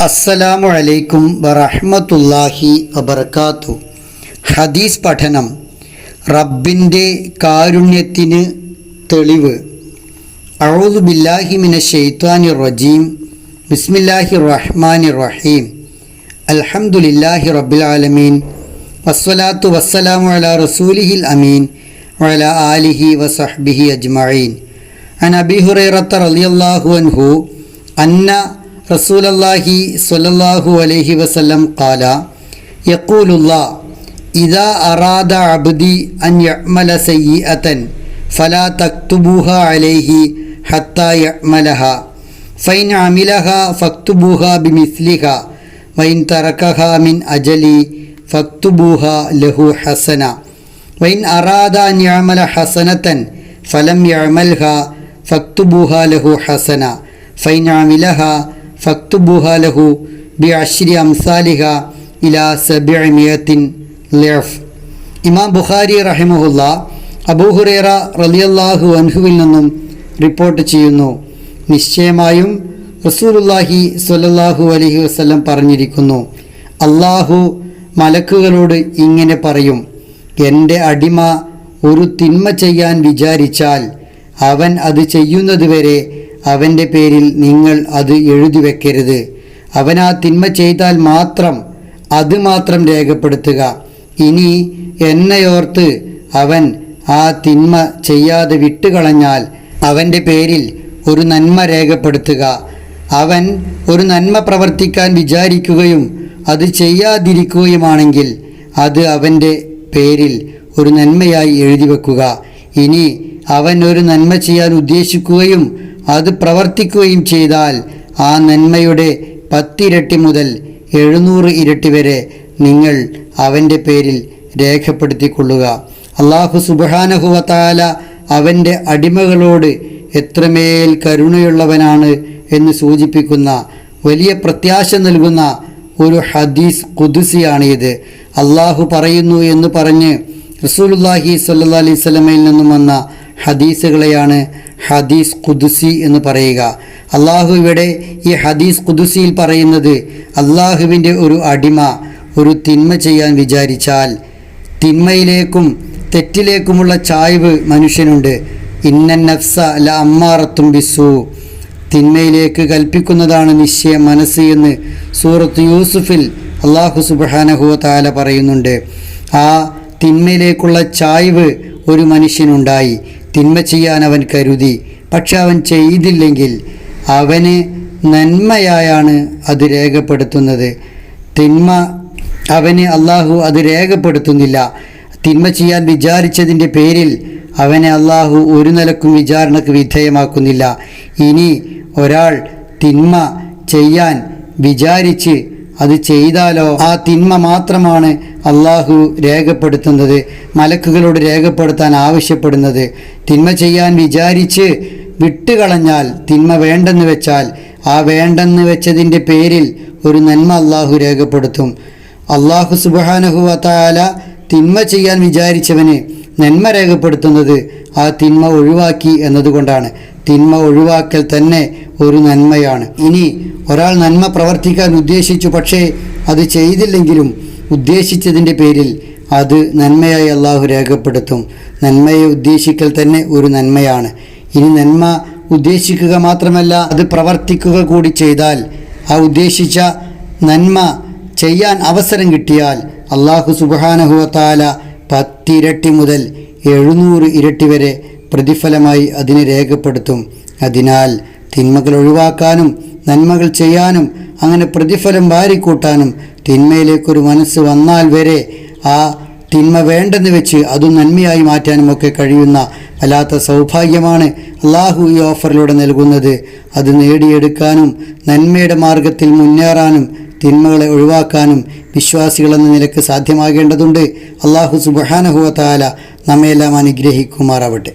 അസ്സലാമു അലൈക്കും വറഹ്മത്തുള്ളാഹി വബർക്കാത്തു ഹദീസ് പഠനം റബ്ബിന്റെ കാരുണ്യത്തിന് തെളിവ്. അഊദു ബില്ലാഹി മിന ഷെയ്ത്താനി റജീം. ബിസ്മില്ലാഹി റഹ്മാനി റഹീം. അൽഹംദുലില്ലാഹി റബ്ബിൽ ആലമീൻ. വസ്സലാത്തു വസ്സലാമു അല റസൂലിഹിൽ അമീൻ. വഅല ആലിഹി വസഹ്ബിഹി അജ്മഈൻ. അൻ അബി ഹുറൈറത്ത റളിയല്ലാഹു അൻഹു അന്ന റസൂലല്ലാഹി സ്വലല്ലാഹു അലൈഹി വസല്ലം കാല യക്കൂലുള്ള ഇതാ അറാദ അബ്ദി അൻ യമല സയ്യിഅത്തൻ ഫലാ തക്തുബൂഹ അലൈഹി ഹത്ത യമലഹ ഫൈൻ അമിലഹ ഫക്തുബൂഹ ബിമിസ്ലിഹ വൈൻ തറക്കഹ മിൻ അജലി ഫക്തുബൂഹ ലഹു ഹസന വൈൻ അറാദ അൻ യമല ഹസനത്തൻ ഫലം യമൽഹ ഫക്തുബൂഹ ലഹു ഹസന ഫൈൻ അമിലഹ ഫക്തുബുഹലഹു ബി അശ്രി അംസാലിഹ ഇലാ സബിഅമിയത്തിൻ ലിയഫ് ഇമാം ബുഖാരി റഹിമുഹുല്ല അബൂഹുറേറ റലിയല്ലാഹു അൻഹുവിൽ നിന്നും റിപ്പോർട്ട് ചെയ്യുന്നു. നിശ്ചയമായും റസൂലുല്ലാഹി സ്വല്ലല്ലാഹു അലഹി വസ്ലം പറഞ്ഞിരിക്കുന്നു. അള്ളാഹു മലക്കുകളോട് ഇങ്ങനെ പറയും എന്റെ അടിമ ഒരു തിന്മ ചെയ്യാൻ വിചാരിച്ചാൽ അവൻ അത് ചെയ്യുന്നതുവരെ അവന്റെ പേരിൽ നിങ്ങൾ അത് എഴുതി വെക്കരുത് അവനാ തിന്മ ചെയ്താൽ മാത്രം അത് മാത്രം രേഖപ്പെടുത്തുക. ഇനി എന്നെയോർത്ത് അവൻ ആ തിന്മ ചെയ്യാതെ വിട്ടുകളഞ്ഞാൽ അവന്റെ പേരിൽ ഒരു നന്മ രേഖപ്പെടുത്തുക. അവൻ ഒരു നന്മ പ്രവർത്തിക്കാൻ വിചാരിക്കുകയും അത് ചെയ്യാതിരിക്കുകയുമാണെങ്കിൽ അത് അവന്റെ പേരിൽ ഒരു നന്മയായി എഴുതി വെക്കുക ഇനി അവൻ ഒരു നന്മ ചെയ്യാൻ ഉദ്ദേശിക്കുകയും അത് പ്രവർത്തിക്കുകയും ചെയ്താൽ ആ നന്മയുടെ പത്തിരട്ടി മുതൽ എഴുന്നൂറ് ഇരട്ടി വരെ നിങ്ങൾ അവന്റെ പേരിൽ രേഖപ്പെടുത്തിക്കൊള്ളുക. അള്ളാഹു സുബഹാനഹുവത്താല അവന്റെ അടിമകളോട് എത്രമേൽ കരുണയുള്ളവനാണ് എന്ന് സൂചിപ്പിക്കുന്ന വലിയ പ്രത്യാശ നൽകുന്ന ഒരു ഹദീസ് കുദുസിയാണ് ഇത് അള്ളാഹു പറയുന്നു എന്ന് പറഞ്ഞ് റസൂലുല്ലാഹി സല്ലാ അലൈഹി സ്വലമയിൽ നിന്നും വന്ന ഹദീസുകളെയാണ് ഹദീസ് ഖുദ്സി എന്ന് പറയുക. അള്ളാഹു ഇവിടെ ഈ ഹദീസ് ഖുദ്സിയിൽ പറയുന്നത് അള്ളാഹുവിന്റെ ഒരു അടിമ ഒരു തിന്മ ചെയ്യാൻ വിചാരിച്ചാൽ തിന്മയിലേക്കും തെറ്റിലേക്കുമുള്ള ചായ്വ് മനുഷ്യനുണ്ട്. ഇന്നൻ നഫ്സ ല അമ്മാറത്തും ബിസു തിന്മയിലേക്ക് കൽപ്പിക്കുന്നതാണ് നിശ്ചയ മനസ്സ് എന്ന് സൂറത്ത് യൂസുഫിൽ അള്ളാഹു സുബാനഹുവ താല പറയുന്നുണ്ട്. ആ തിന്മയിലേക്കുള്ള ചായ്വ് ഒരു മനുഷ്യനുണ്ടായി. തിന്മ ചെയ്യാൻ അവൻ കരുതി. പക്ഷെ അവൻ ചെയ്തില്ലെങ്കിൽ അവന് നന്മയായാണ് അത് രേഖപ്പെടുത്തുന്നത്. തിന്മ അവന് അള്ളാഹു അത് രേഖപ്പെടുത്തുന്നില്ല. തിന്മ ചെയ്യാൻ വിചാരിച്ചതിന്റെ പേരിൽ അവനെ അള്ളാഹു ഒരു നിലക്കും വിചാരണക്ക് വിധേയമാക്കുന്നില്ല. ഇനി ഒരാൾ തിന്മ ചെയ്യാൻ വിചാരിച്ച് അത് ചെയ്താലോ ആ തിന്മ മാത്രമാണ് അള്ളാഹു രേഖപ്പെടുത്തുന്നത് മലക്കുകളോട് രേഖപ്പെടുത്താൻ ആവശ്യപ്പെടുന്നത്. തിന്മ ചെയ്യാൻ വിചാരിച്ച് വിട്ടുകളഞ്ഞാൽ തിന്മ വേണ്ടെന്ന് വെച്ചാൽ ആ വേണ്ടെന്ന് വെച്ചതിന്റെ പേരിൽ ഒരു നന്മ അള്ളാഹു രേഖപ്പെടുത്തും. അള്ളാഹു സുബാനഹുവത്താല തിന്മ ചെയ്യാൻ വിചാരിച്ചവന് നന്മ രേഖപ്പെടുത്തുന്നത് ആ തിന്മ ഒഴിവാക്കി എന്നതുകൊണ്ടാണ്. തിന്മ ഒഴിവാക്കൽ തന്നെ ഒരു നന്മയാണ്. ഇനി ഒരാൾ നന്മ പ്രവർത്തിക്കാൻ ഉദ്ദേശിച്ചു പക്ഷേ അത് ചെയ്തില്ലെങ്കിലും ഉദ്ദേശിച്ചതിന്റെ പേരിൽ അത് നന്മയായി അള്ളാഹു രേഖപ്പെടുത്തും. നന്മയെ ഉദ്ദേശിക്കൽ തന്നെ ഒരു നന്മയാണ്. ഇനി നന്മ ഉദ്ദേശിക്കുക മാത്രമല്ല അത് പ്രവർത്തിക്കുക കൂടി ചെയ്താൽ ആ ഉദ്ദേശിച്ച നന്മ ചെയ്യാൻ അവസരം കിട്ടിയാൽ അള്ളാഹു സുബാനഹുവത്താല പത്തിരട്ടി മുതൽ എഴുന്നൂറ് ഇരട്ടി വരെ പ്രതിഫലമായി അതിനെ രേഖപ്പെടുത്തും. അതിനാൽ തിന്മകൾ ഒഴിവാക്കാനും നന്മകൾ ചെയ്യാനും അങ്ങനെ പ്രതിഫലം വാരിക്കൂട്ടാനും തിന്മയിലേക്കൊരു മനസ്സ് വന്നാൽ വരെ ആ തിന്മ വേണ്ടെന്ന് വെച്ച് അത് നന്മയായി മാറ്റാനും ഒക്കെ കഴിയുന്ന വല്ലാത്ത സൗഭാഗ്യമാണ് അള്ളാഹു ഈ ഓഫറിലൂടെ നൽകുന്നത്. അത് നേടിയെടുക്കാനും നന്മയുടെ മാർഗത്തിൽ മുന്നേറാനും തിന്മകളെ ഒഴിവാക്കാനും വിശ്വാസികളെന്ന നിലയ്ക്ക് സാധ്യമാകേണ്ടതുണ്ട്. അള്ളാഹു സുബഹാനഹുവ താല നമ്മയെല്ലാം അനുഗ്രഹിക്കുമാറാവട്ടെ.